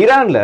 ஈரான்ல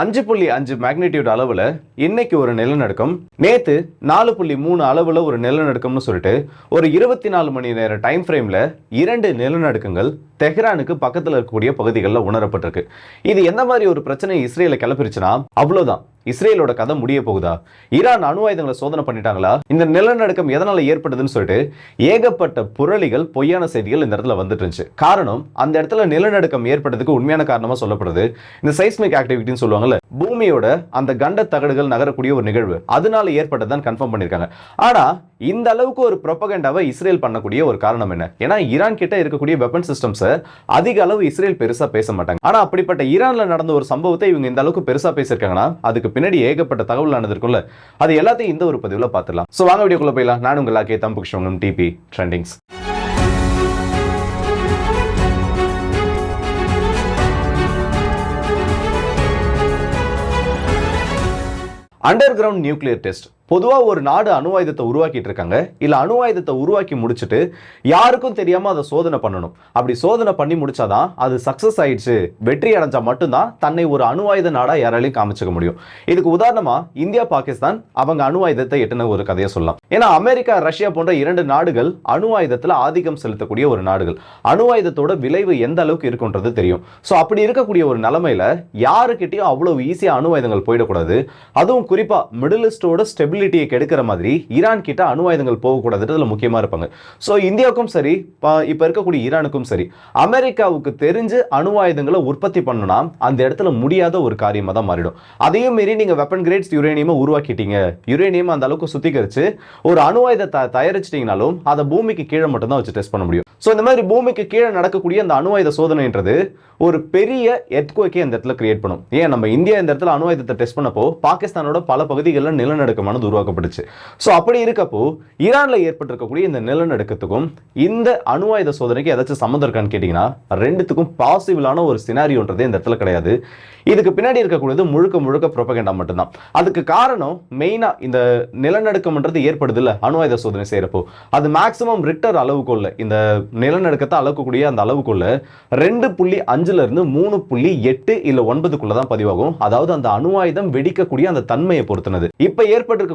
அஞ்சு புள்ளி அஞ்சு மேக்னிடியூட் அளவுல இன்னைக்கு ஒரு நிலநடுக்கம். நேத்து நாலு புள்ளி மூணு அளவுல ஒரு நிலநடுக்கம்னு சொல்லிட்டு ஒரு இருபத்தி நாலு மணி நேர டைம் ஃப்ரேம்ல இரண்டு நிலநடுக்கங்கள் தெஹ்ரானுக்கு பக்கத்துல இருக்கக்கூடிய பகுதிகளில் உணரப்பட்டிருக்கு. இது எந்த மாதிரி ஒரு பிரச்சனை இஸ்ரேல கிளப்பிருச்சுன்னா அவ்வளவுதான். இஸ்ரேலோட கதை முடிய போகுதா? ஈரான் அணு ஆயுதங்களை சோதனை பண்ணிட்டாங்களா? இந்த நிலநடுக்கம் எதனால ஏற்படுதுன்னு சொல்லிட்டு ஏகப்பட்ட புரளிகள் பொய்யான செய்திகள் இந்த இடத்துல வந்துட்டு இருந்துச்சு. காரணம் அந்த இடத்துல நிலநடுக்கம் ஏற்பட்டதுக்கு உண்மையான காரணமா சொல்லப்படுது இந்த சைஸ்மிக் ஆக்டிவிட்டின்னு சொல்லுவாங்கல்ல பூமியோட அந்த கண்ட தகடுகள் நகரக்கூடிய ஒரு நிகழ்வு. அதனால ஏற்பட்டதான் கன்ஃபார்ம் பண்ணிருக்காங்க ஆனா இந்த அளவுக்கு ஒரு ப்ரொபகண்டாவை இஸ்ரேல் பண்ணக்கூடிய ஒரு காரணம் என்ன? ஏன்னா ஈரான் கிட்ட இருக்கக்கூடிய வெப்பன் சிஸ்டம்ஸை அதிக அளவு இஸ்ரேல் பெருசா பேச மாட்டாங்க. ஆனா அப்படிப்பட்ட ஈரான்ல நடந்த ஒரு சம்பவத்தை இவங்க இந்த அளவுக்கு பெருசா பேசியிருக்காங்கன்னா அதுக்கு பின்னாடி ஏகப்பட்ட தகவல் நடந்திருக்கும்ல. அது எல்லாத்தையும் இந்த ஒரு பதிவுல பார்த்துடலாம். சோ வாங்க வீடியோக்குள்ள போயிடலாம். நான் உங்கள் ஆக்கே தம்புக்ஷவங்கம் DP trendings underground nuclear test பொதுவாக ஒரு நாடு அணு ஆயுதத்தை உருவாக்கிட்டு இருக்காங்க. இல்லை அணு ஆயுதத்தை உருவாக்கி முடிச்சுட்டு யாருக்கும் தெரியாம அதை சோதனை பண்ணணும். அப்படி சோதனை பண்ணி முடிச்சாதான் அது சக்சஸ் ஆயிடுச்சு. வெற்றி அடைஞ்சா மட்டும்தான் தன்னை ஒரு அணு ஆயுத நாடா யாராலையும் காமிச்சிக்க முடியும். இதுக்கு உதாரணமா இந்தியா பாகிஸ்தான் அவங்க அணு ஆயுதத்தை எட்டுன ஒரு கதையை சொல்லலாம். ஏன்னா அமெரிக்கா ரஷ்யா போன்ற இரண்டு நாடுகள் அணு ஆயுதத்தில் ஆதிக்கம் செலுத்தக்கூடிய ஒரு நாடுகள். அணு ஆயுதத்தோட விளைவு எந்த அளவுக்கு இருக்குன்றது தெரியும். ஸோ அப்படி இருக்கக்கூடிய ஒரு நிலைமையில யாருக்கிட்டையும் அவ்வளவு ஈஸியாக அணு ஆயுதங்கள் போயிடக்கூடாது. அதுவும் குறிப்பா மிடில் ஈஸ்டோட ஸ்டெபிலிட்டியை கெடுக்கிற மாதிரி ஈரான் கிட்ட அணு ஆயுதங்கள் போகக்கூடாதுன்றதுல முக்கியமா இருப்பாங்க. ஸோ இந்தியாவுக்கும் சரி இப்போ இப்ப இருக்கக்கூடிய ஈரானுக்கும் சரி அமெரிக்காவுக்கு தெரிஞ்சு அணு ஆயுதங்களை உற்பத்தி பண்ணுனா அந்த இடத்துல முடியாத ஒரு காரியமா தான் மாறிடும். அதையும் மீறி நீங்க வெப்பன் கிரேட்ஸ் யுரேனியமை உருவாக்கிட்டீங்க. யுரேனியம் அந்த அளவுக்கு சுத்திகரிச்சு ஒரு அணு ஆயுதத்தை தயாரிச்சிட்டீங்கனாலும் அதை பூமிக்கு கீழே மட்டும்தான் வச்சு டெஸ்ட் பண்ண முடியும். ஸோ இந்த மாதிரி பூமிக்கு கீழே நடக்கக்கூடிய அந்த அணு ஆயுத சோதனைன்றது ஒரு பெரிய எத்கோக்கே இந்த இடத்துல கிரியேட் பண்ணும். ஏன்? நம்ம இந்தியா இந்த இடத்துல அணு ஆயுதத்தை டெஸ்ட் பண்ணப்போ பாகிஸ்தானோட பல பகுதிகளில் நிலநடுக்கமானது உருவாக்கப்பட்டுச்சு ஸோ அப்படி இருக்கப்போ ஈரானில் ஏற்பட்டிருக்கக்கூடிய இந்த நிலநடுக்கத்துக்கும் இந்த அணு ஆயுத சோதனைக்கு ஏதாச்சும் சம்மந்தம் இருக்கான்னு கேட்டிங்கன்னா ரெண்டுத்துக்கும் பாசிபிளான ஒரு சினாரியோன்றது இந்த இடத்துல கிடையாது. இதுக்கு பின்னாடி இருக்கக்கூடியது முழுக்க முழுக்க ப்ரொபகண்டா மட்டும்தான். அதுக்கு காரணம் மெயினாக இந்த நிலநடுக்கம்ன்றது ஏற்படுது இல்லை அணு ஆயுத சோதனை செய்கிறப்போ அது மேக்ஸிமம் ரிக்டர் அளவுக்குள்ள இந்த நிலநடுக்கத்தை அளக்கக்கூடிய அந்த அளவுக்குள்ள ரெண்டு புள்ளி அஞ்சுல இருந்து மூணு புள்ளி எட்டு இல்ல ஒன்பதுக்குள்ள தான் பதிவாகும். அதாவது அந்த அணு ஆயுதம் வெடிக்கக்கூடிய அந்த தன்மையை பொறுத்துனது. இப்ப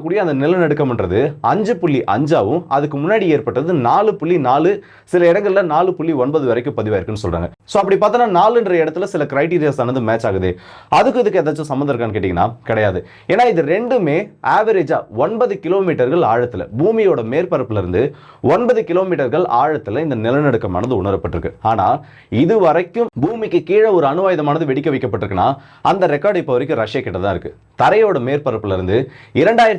ஏற்பட்டிருக்கக்கூடிய அந்த நிலநடுக்கம்ன்றது அஞ்சு புள்ளி அஞ்சாவும் அதுக்கு முன்னாடி ஏற்பட்டது நாலு புள்ளி நாலு. சில இடங்கள்ல நாலு புள்ளி ஒன்பது வரைக்கும் பதிவாயிருக்குன்னு சொல்றாங்க. ஸோ அப்படி பார்த்தோன்னா நாலுன்ற இடத்துல சில கிரைட்டீரியாஸ் ஆனது மேட்ச் ஆகுது. அதுக்கு இதுக்கு ஏதாச்சும் சம்மந்தம் இருக்கான்னு கேட்டிங்கன்னா கிடையாது. ஏன்னா இது ரெண்டுமே ஆவரேஜா ஒன்பது கிலோமீட்டர்கள் ஆழத்துல பூமியோட மேற்பரப்புல இருந்து ஒன்பது கிலோமீட்டர்கள் ஆழத்துல இந்த நிலநடுக்கமானது உணரப்பட்டிருக்கு. ஆனா இது வரைக்கும் பூமிக்கு கீழே ஒரு அணு ஆயுதமானது வெடிக்க வைக்கப்பட்டிருக்குன்னா அந்த ரெக்கார்டு இப்போ வரைக்கும் ரஷ்யா கிட்ட தான் இருக்கு. தரையோட மேற்பரப்புல இருந்து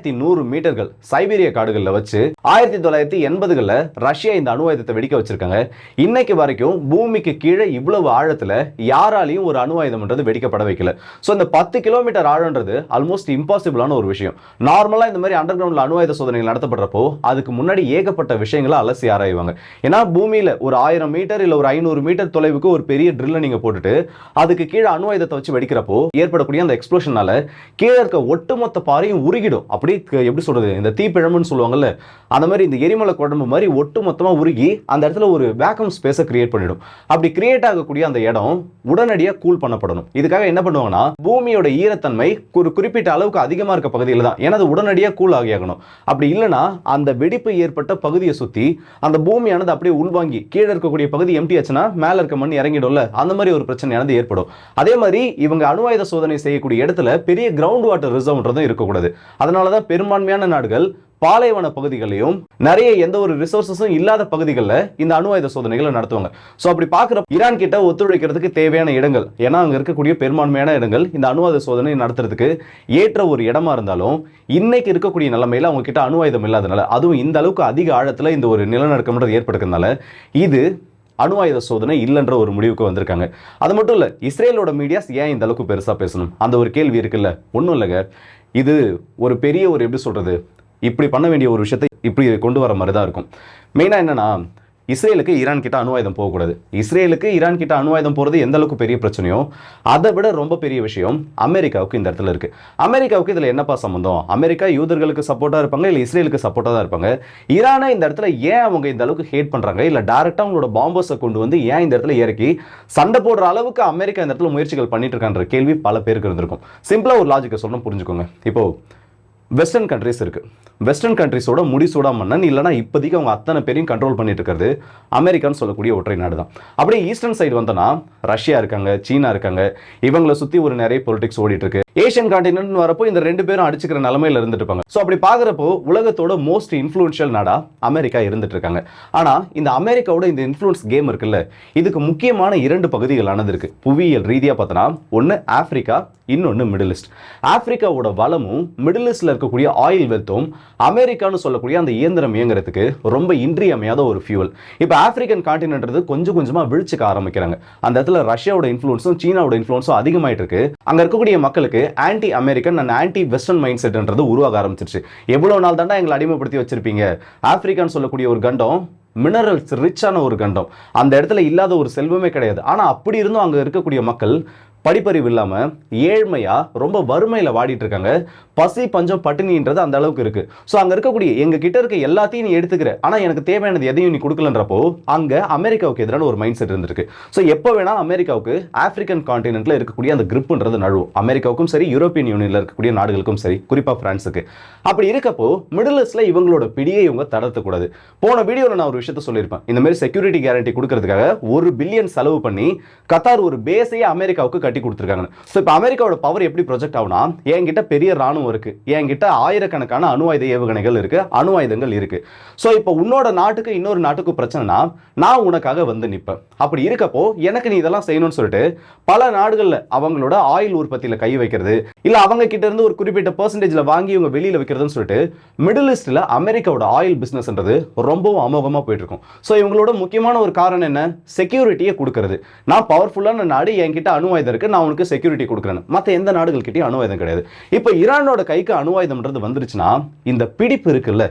ஆயிரத்தி நூறு மீட்டர்கள் சைபீரிய காடுகளில் வச்சு ஆயிரத்தி தொள்ளாயிரத்தி எண்பதுகளில் ரஷ்யா இந்த அணு ஆயுதத்தை வெடிக்க வச்சிருக்காங்க. இன்னைக்கு வரைக்கும் பூமிக்கு கீழே இவ்வளவு ஆழத்தில் யாராலையும் ஒரு அணு ஆயுதம்ன்றது வெடிக்கப்பட வைக்கல. ஸோ இந்த பத்து கிலோமீட்டர் ஆழன்றது ஆல்மோஸ்ட் இம்பாசிபிளான ஒரு விஷயம். நார்மலாக இந்த மாதிரி அண்டர் கிரவுண்டில் அணு ஆயுத சோதனைகள் நடத்தப்படுறப்போ அதுக்கு முன்னாடி ஏகப்பட்ட விஷயங்களை அலசி ஆராய்வாங்க. ஏன்னா பூமியில் ஒரு ஆயிரம் மீட்டர் இல்லை ஒரு ஐநூறு மீட்டர் தொலைவுக்கு ஒரு பெரிய ட்ரில்லை நீங்கள் போட்டுட்டு அதுக்கு கீழே அணு ஆயுதத்தை வச்சு வெடிக்கிறப்போ ஏற்படக்கூடிய அந்த எக்ஸ்ப்ளோஷனால கீழே இருக்க ஒட்டுமொத்த பாறையும் உருகிடும். அப்படி க- எப்படி சொல்றது இந்த தீப்பிழம்புன்னு சொல்லுவாங்கல்ல அந்த மாதிரி இந்த எரிமலை குழம்பு மாதிரி ஒட்டு மொத்தமாக உருகி அந்த இடத்துல ஒரு வேக்கம் ஸ்பேஸை கிரியேட் பண்ணிடும். அப்படி கிரியேட் ஆகக்கூடிய அந்த இடம் உடனடியாக கூல் பண்ணப்படணும். இதுக்காக என்ன பண்ணுவாங்கன்னா பூமியோட ஈரத்தன்மை ஒரு குறிப்பிட்ட அளவுக்கு அதிகமா இருக்க பகுதியில் தான். ஏன்னா அது உடனடியாக கூல் ஆகியாகணும். அப்படி இல்லைன்னா அந்த வெடிப்பு ஏற்பட்ட பகுதியை சுத்தி அந்த பூமியானது அப்படியே உள்வாங்கி கீழே இருக்கக்கூடிய பகுதி எம்டி ஆச்சுன்னா மேலே இருக்க மண் இறங்கிடும்ல. அந்த மாதிரி ஒரு பிரச்சனையானது ஏற்படும். அதே மாதிரி இவங்க அணுவாயுத சோதனை செய்யக்கூடிய இடத்துல பெரிய கிரவுண்ட் வாட்டர் ரிசர்வ்ன்றதும் இருக்கக்கூடாது. அதனால தான் பெரும்பான்மையான நாடுகள் பாலைவன பகுதிகளையும் நிறைய எந்த ஒரு ரிசோர்சஸும் இல்லாத பகுதிகளில் இந்த அணு ஆயுத சோதனைகளை நடத்துவாங்க. ஸோ அப்படி பார்க்குற ஈரான் கிட்ட ஒத்துழைக்கிறதுக்கு தேவையான இடங்கள். ஏன்னா அங்கே இருக்கக்கூடிய பெரும்பான்மையான இடங்கள் இந்த அணு ஆயுத சோதனை நடத்துறதுக்கு ஏற்ற ஒரு இடமா இருந்தாலும் இன்னைக்கு இருக்கக்கூடிய நிலைமையில் அவங்க கிட்ட அணு ஆயுதம் இல்லாதனால அதுவும் இந்த அளவுக்கு அதிக ஆழத்தில் இந்த ஒரு நிலநடுக்கம்ன்றது ஏற்படுக்கிறதுனால இது அணு ஆயுத சோதனை இல்லைன்ற ஒரு முடிவுக்கு வந்திருக்காங்க. அது மட்டும் இல்ல இஸ்ரேலோட மீடியாஸ் ஏன் இந்த அளவுக்கு பெருசா பேசணும்? அந்த ஒரு கேள்வி இருக்குல்ல. ஒன்றும் இல்லைங்க. இது ஒரு பெரிய ஒரு எப்படி சொல்றது இப்படி பண்ண வேண்டிய ஒரு விஷயத்தை இப்படி கொண்டு வர மாதிரி தான் இருக்கும் மெயினாக என்னன்னா இஸ்ரேலுக்கு ஈரான் கிட்ட அணுவாயுதம் போகக்கூடாது. இஸ்ரேலுக்கு ஈரான் கிட்ட அணுவாயுதம் போகிறது எந்த அளவுக்கு பெரிய பிரச்சனையோ அதை விட ரொம்ப பெரிய விஷயம் அமெரிக்காவுக்கு இந்த இடத்துல இருக்கு. அமெரிக்காவுக்கு இதில் என்னப்பா சம்மந்தம் அமெரிக்கா யூதர்களுக்கு சப்போர்ட்டாக இருப்பாங்க இல்லை இஸ்ரேலுக்கு சப்போர்ட்டாக தான் இருப்பாங்க? ஈரானை இந்த இடத்துல ஏன் அவங்க இந்த அளவுக்கு ஹேட் பண்ணுறாங்க இல்லை டேரெக்டாக அவங்களோட பாம்பர்ஸை கொண்டு வந்து ஏன் இந்த இடத்துல இறக்கி சண்டை போடுற அளவுக்கு அமெரிக்கா இந்த இடத்துல முயற்சிகள் பண்ணிட்டு இருக்கான்ற கேள்வி பல பேருக்கு இருந்திருக்கும். சிம்பிளாக ஒரு லாஜிக்கை சொல்லணும் புரிஞ்சுக்கோங்க. இப்போ வெஸ்டர்ன் கண்ட்ரிஸ் இருக்குது வெஸ்டர்ன் கண்ட்ரிஸோட முடிசூடா மன்னன் இல்லைனா இப்போதைக்கு அவங்க அத்தனை பேரையும் கண்ட்ரோல் பண்ணிட்டு இருக்கிறது அமெரிக்கான்னு சொல்லக்கூடிய ஒற்றை நாடு தான். அப்படியே ஈஸ்டர்ன் சைடு வந்தோன்னா ரஷ்யா இருக்காங்க சீனா இருக்காங்க இவங்களை சுற்றி ஒரு நிறைய பொலிட்டிக்ஸ் ஓடிட்டு இருக்கு. ஏஷியன் காண்டினென்ட் வரப்போ இந்த ரெண்டு பேரும் அடிச்சுக்கிற நிலமையில இருந்துட்டு இருப்பாங்க ஸோ அப்படி பார்க்குறப்போ உலகத்தோட மோஸ்ட் இன்ஃப்ளூன்ஷியல் நாடா அமெரிக்கா இருந்துட்டு இருக்காங்க ஆனால் இந்த அமெரிக்காவோட இந்த இன்ஃப்ளூன்ஸ் கேம் இருக்குல்ல இதுக்கு முக்கியமான இரண்டு பகுதிகளானது இருக்கு. புவியியல் ரீதியாக பார்த்தோன்னா ஒன்று ஆஃப்ரிக்கா இன்னொன்று மிடில் ஈஸ்ட் ஆப்பிரிக்காவோட வளமும் மிடில் ஈஸ்டில் இருக்கக்கூடிய ஆயில் வெல்த்தும் அமெரிக்கான்னு சொல்லக்கூடிய அந்த இயந்திரம் இயங்குறதுக்கு ரொம்ப இன்றியமையாத ஒரு ஃபியூவல் இப்போ ஆஃப்ரிக்கன் காண்டினென்ட்றது கொஞ்சம் கொஞ்சமாக விழிச்சுக்க ஆரம்பிக்கிறாங்க. அந்த இடத்துல ரஷ்யாவோட இன்ஃப்ளூன்ஸும் சீனாவோட இன்ஃப்ளூன்ஸும் அதிகமாயிட்டு இருக்கு. அங்கே இருக்கக்கூடிய மக்களுக்கு anti American and anti western mind செட்ன்றது உருவாக ஆரம்பிச்சிருச்சு. எவ்வளோ நாள் தாண்டா எங்களை அடிமைப்படுத்தி வச்சிருப்பீங்க? ஆப்பிரிக்கான்னு சொல்லக்கூடிய ஒரு கண்டம் மினரல்ஸ் ரிச்சான ஒரு கண்டம். அந்த இடத்துல இல்லாத ஒரு செல்வமே கிடையாது. ஆனால் அப்படி இருந்தும் அங்கே இருக்கக்கூடிய மக்கள் படிப்பறிவு இல்லாமல் ஏழ்மையாக ரொம்ப வறுமையில் வாடிட்டு இருக்காங்க பசி பஞ்சம் பட்டினின்றது அந்த அளவுக்கு இருக்கு. ஸோ அங்கே இருக்கக்கூடிய எங்கள் கிட்ட இருக்க எல்லாத்தையும் நீ எடுத்துக்கிற. ஆனால் எனக்கு தேவையானது எதையும் நீ கொடுக்கலன்றப்போ அங்கே அமெரிக்காவுக்கு எதிரான ஒரு மைண்ட் செட் இருந்திருக்கு. ஸோ எப்போ வேணால் அமெரிக்காவுக்கு ஆஃப்ரிக்கன் காண்டினென்ட்ல இருக்கக்கூடிய அந்த கிரிப்புன்றது நழுவும். அமெரிக்காவுக்கும் சரி யூரோப்பியன் யூனியனில் இருக்கக்கூடிய நாடுகளுக்கும் சரி குறிப்பாக ஃப்ரான்ஸுக்கு. அப்படி இருக்கப்போ மிடில் ஈஸ்டில் இவங்களோட பிடியை இவங்க தளர்த்தக்கூடாது போன வீடியோவில் நான் ஒரு விஷயத்த சொல்லியிருப்பேன். இந்த மாதிரி செக்யூரிட்டி கேரண்டி கொடுக்கறதுக்காக ஒரு பில்லியன் செலவு பண்ணி கத்தார் ஒரு பேஸையே அமெரிக்காவுக்கு கட்டி கொடுத்துருக்காங்க ஸோ இப்போ அமெரிக்காவோட பவர் எப்படி ப்ரொஜெக்ட் ஆகுனா என்கிட்ட பெரிய ராணுவம் இருக்குது என்கிட்ட ஆயிரக்கணக்கான அணு ஆயுத ஏவுகணைகள் இருக்குது அணு ஆயுதங்கள் இருக்குது ஸோ இப்போ உன்னோட நாட்டுக்கு இன்னொரு நாட்டுக்கு பிரச்சனைனா நான் உனக்காக வந்து நிற்பேன் அப்படி இருக்கப்போ எனக்கு நீ இதெல்லாம் செய்யணும்னு சொல்லிட்டு பல நாடுகளில் அவங்களோட ஆயில் உற்பத்தியில் கை வைக்கிறது இல்லை அவங்க கிட்ட இருந்து ஒரு குறிப்பிட்ட பர்சன்டேஜில் வாங்கி இவங்க வெளியில் வைக்கிறதுன்னு சொல்லிட்டு மிடில் ஈஸ்டில் அமெரிக்காவோட ஆயில் பிஸ்னஸ்ன்றது ரொம்பவும் அமோகமாக போயிட்டு இருக்கும் ஸோ இவங்களோட முக்கியமான ஒரு காரணம் என்ன? செக்யூரிட்டியை கொடுக்கறது. நான் பவர்ஃபுல்லான நாடு என்கிட்ட அணு ஆயுதம் இருக்கு. நான் உனக்கு செக்யூரிட்டி கொடுக்குறேன் மற்ற எந்த நாடுகள்கிட்டையும் அணுவாயுதம் கிடையாது. இப்போ ஈரானோட கைக்கு அணுவாயுதம்ன்றது வந்துருச்சுன்னா இந்த பிடிப்பு இருக்குல்ல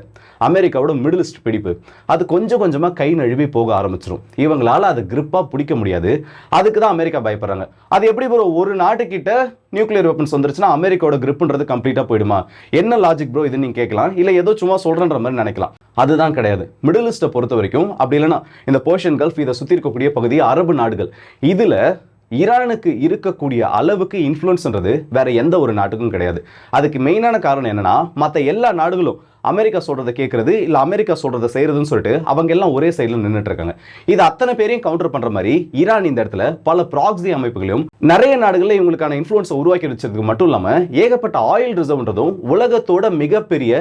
அமெரிக்காவோட மிடில் ஈஸ்ட் பிடிப்பு அது கொஞ்சம் கொஞ்சமாக கை நழுவி போக ஆரம்பிச்சிடும் இவங்களால அது கிரிப்பாக பிடிக்க முடியாது. அதுக்கு தான் அமெரிக்கா பயப்படுறாங்க. அது எப்படி ப்ரோ ஒரு நாட்டுக்கிட்ட நியூக்ளியர் வெப்பன்ஸ் வந்துருச்சுன்னா அமெரிக்காவோட கிரிப்புன்றது கம்ப்ளீட்டாக போயிடுமா? என்ன லாஜிக் ப்ரோ இது நீங்கள் கேட்கலாம்? இல்லை ஏதோ சும்மா சொல்கிறன்ற மாதிரி நினைக்கலாம். அதுதான் கிடையாது. மிடில் ஈஸ்ட்டை பொறுத்த வரைக்கும் அப்படி இல்லைன்னா இந்த போர்ஷன் கல்ஃப் இதை சுற்றி இருக்கக்கூடிய பகுதி அரபு நாடுகள். இதில் ஈரானுக்கு இருக்கக்கூடிய அளவுக்கு இன்ஃப்ளூயன்ஸ்ன்றது வேற எந்த ஒரு நாட்டுக்கும் கிடையாது. அதுக்கு மெயினான காரணம் என்னன்னா மற்ற எல்லா நாடுகளும் அமெரிக்கா சொல்கிறத கேட்குறது இல்லை அமெரிக்கா சொல்கிறத செய்கிறதுன்னு சொல்லிட்டு அவங்க எல்லாம் ஒரே சைடில் நின்றுட்டுருக்காங்க இது அத்தனை பேரையும் கவுண்டர் பண்ணுற மாதிரி ஈரான் இந்த இடத்துல பல ப்ராக்ஸி அமைப்புகளையும் நிறைய நாடுகளில் இவங்களுக்கான இன்ஃப்ளூயன்ஸை உருவாக்கி வச்சதுக்கு மட்டும் இல்லாமல் ஏகப்பட்ட ஆயில் ரிசர்வ்ன்றதும் உலகத்தோட மிகப்பெரிய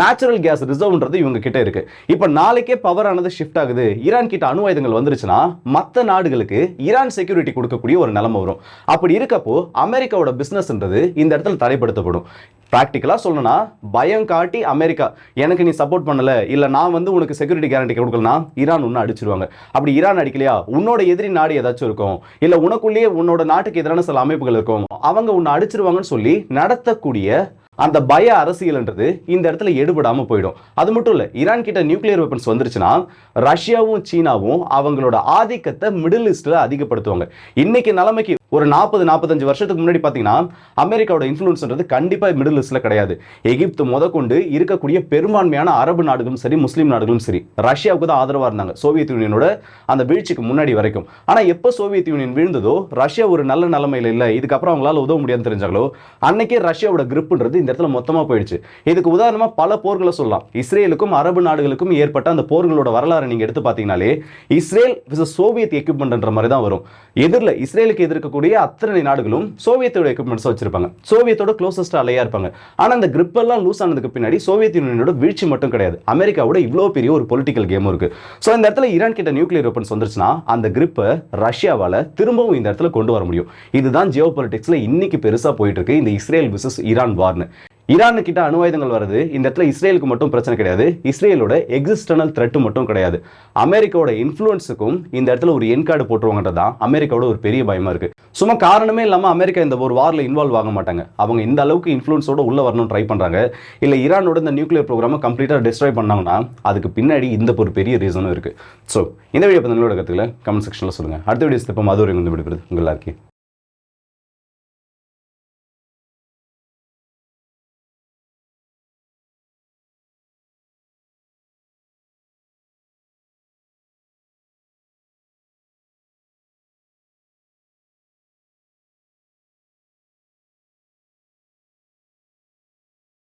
நேச்சுரல் கேஸ் ரிசர்வ்ன்றது இவங்க கிட்ட இருக்கு. இப்போ நாளைக்கே பவர் ஆனது ஷிஃப்ட் ஆகுது. ஈரான் கிட்ட அணு ஆயுதங்கள் வந்துருச்சுன்னா மற்ற நாடுகளுக்கு ஈரான் செக்யூரிட்டி கொடுக்கக்கூடிய ஒரு நிலைமை வரும். அப்படி இருக்கப்போ அமெரிக்காவோட பிஸ்னஸ்ன்றது இந்த இடத்துல தடைப்படுத்தப்படும். ப்ராக்டிக்கலாக சொல்லணும்னா பயம் காட்டி அமெரிக்கா எனக்கு நீ சப்போர்ட் பண்ணல இல்லை நான் வந்து உனக்கு செக்யூரிட்டி கேரண்டி கொடுக்கலனா ஈரான் ஒன்று அடிச்சிருவாங்க. அப்படி ஈரான் அடிக்கலையா? உன்னோட எதிரி நாடு ஏதாச்சும் இருக்கும். இல்லை உனக்குள்ளேயே உன்னோட நாட்டுக்கு எதிரான சில அமைப்புகள் இருக்கும். அவங்க உன்னை அடிச்சிருவாங்கன்னு சொல்லி நடத்தக்கூடிய அந்த பய அரசியல்ன்றது இந்த இடத்துல எடுபடாம போயிடும். அது மட்டும் இல்ல ஈரான் கிட்ட நியூக்ளியர் வெப்பன்ஸ் வந்துருச்சுன்னா ரஷ்யாவும் சீனாவும் அவங்களோட ஆதிக்கத்தை மிடில் ஈஸ்டில் அதிகப்படுத்துவாங்க. இன்னைக்கு நிலைமைக்கு ஒரு நாற்பது நாற்பத்தஞ்சு வருஷத்துக்கு முன்னாடி பார்த்தீங்கன்னா அமெரிக்காவோட இன்ஃப்ளூன்ஸ்ன்றது கண்டிப்பாக மிடில் ஈஸ்டில் கிடையாது. எகிப்து முதற்கொண்டு இருக்கக்கூடிய பெரும்பான்மையான அரபு நாடுகளும் சரி முஸ்லீம் நாடுகளும் சரி ரஷ்யாவுக்கு தான் ஆதரவாக இருந்தாங்க. சோவியத் யூனியனோட அந்த வீழ்ச்சிக்கு முன்னாடி வரைக்கும். ஆனால் எப்போ சோவியத் யூனியன் வீழ்ந்ததோ ரஷ்யா ஒரு நல்ல நிலைமையில் இல்லை இதுக்கப்புறம் அவங்களால உதவ முடியாதுன்னு தெரிஞ்சாங்களோ அன்னைக்கே ரஷ்யாவோட கிரிப்புன்றது இந்த இடத்துல மொத்தமாக போயிடுச்சு. இதுக்கு உதாரணமாக பல போர்களை சொல்லலாம். இஸ்ரேலுக்கும் அரபு நாடுகளுக்கும் ஏற்பட்ட அந்த போர்களோட வரலாறு நீங்கள் எடுத்து பார்த்தீங்கனாலே இஸ்ரேல் சோவியத் எக்யூப்மெண்ட்ன்ற மாதிரி தான் வரும். எதிரில் இஸ்ரேலுக்கு எதிர்க்கக்கூடிய அத்தனை நாடுகளும் சோவியத்தோட எக்யூப்மெண்ட்ஸ் வச்சிருப்பாங்க. சோவியத்தோட க்ளோசஸ்ட் அலையா இருப்பாங்க. ஆனால் அந்த கிரிப் எல்லாம் லூஸ் ஆனதுக்கு பின்னாடி சோவியத் யூனியனோட வீழ்ச்சி மட்டும் கிடையாது. அமெரிக்காவோட இவ்வளோ பெரிய ஒரு பொலிட்டிக்கல் கேமும் இருக்கு. ஸோ இந்த இடத்துல ஈரான் கிட்ட நியூக்ளியர் வெப்பன்ஸ் வந்துருச்சுன்னா அந்த கிரிப்பை ரஷ்யாவால திரும்பவும் இந்த இடத்துல கொண்டு வர முடியும். இதுதான் ஜியோ பொலிட்டிக்ஸ்ல இன்னைக்கு பெருசா போயிட்டு இருக்கு. இந்த இஸ்ரேல் விசஸ் ஈரான் வார்னு ஈரானு கிட்ட அணு ஆயுதங்கள் வருது இந்த இடத்துல இஸ்ரேலுக்கு மட்டும் பிரச்சனை கிடையாது. இஸ்ரேலோட எக்ஸிஸ்டனல் த்ரெட் மட்டும் கிடையாது. அமெரிக்காவோட இன்ஃப்ளூயன்ஸுக்கும் இந்த இடத்துல ஒரு என் கார்டு போட்டுருவாங்கன்றது தான் அமெரிக்காவோட ஒரு பெரிய பயமா இருக்கு. சும்மா காரணமே இல்லாமல் அமெரிக்கா இந்த ஒரு வாரில் இன்வால்வ் ஆக மாட்டாங்க. அவங்க இந்த அளவுக்கு இன்ஃப்ளூயன்ஸோட உள்ள வரணும்னு ட்ரை பண்றாங்க. இல்லை ஈரானோட இந்த நியூக்ளியர் ப்ரோக்ராமை கம்ப்ளீட்டாக டிஸ்ட்ராய் பண்ணாங்கன்னா அதுக்கு பின்னாடி இந்த ஒரு பெரிய ரீசனும் இருக்கு. ஸோ இந்த வீடியோ பத்தி கற்றுக்கல கமெண்ட் செக்ஷனில் சொல்லுங்க. அடுத்த வீடியோஸ் இப்போ மதுரை வந்து விடுபடுது உங்கள் எல்லாருக்கும்